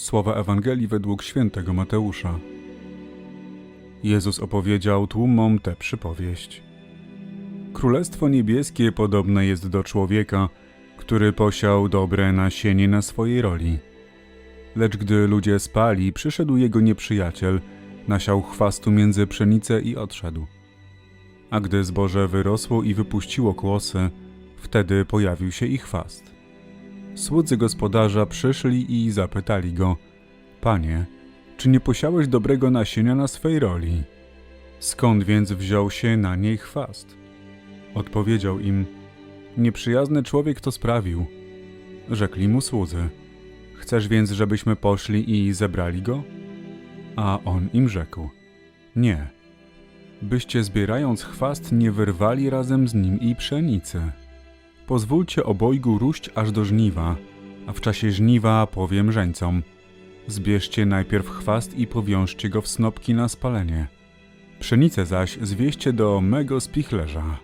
Słowa Ewangelii według świętego Mateusza. Jezus opowiedział tłumom tę przypowieść. Królestwo niebieskie podobne jest do człowieka, który posiał dobre nasienie na swojej roli. Lecz gdy ludzie spali, przyszedł jego nieprzyjaciel, nasiał chwastu między pszenicę i odszedł. A gdy zboże wyrosło i wypuściło kłosy, wtedy pojawił się i chwast. Słudzy gospodarza przyszli i zapytali go: Panie, czy nie posiałeś dobrego nasienia na swej roli? Skąd więc wziął się na niej chwast? Odpowiedział im: Nieprzyjazny człowiek to sprawił. Rzekli mu słudzy: Chcesz więc, żebyśmy poszli i zebrali go? A on im rzekł: Nie. Byście zbierając chwast nie wyrwali razem z nim i pszenicy. Pozwólcie obojgu róść aż do żniwa, a w czasie żniwa powiem żeńcom: Zbierzcie najpierw chwast i powiążcie go w snopki na spalenie. Pszenicę zaś zwieście do mego spichlerza.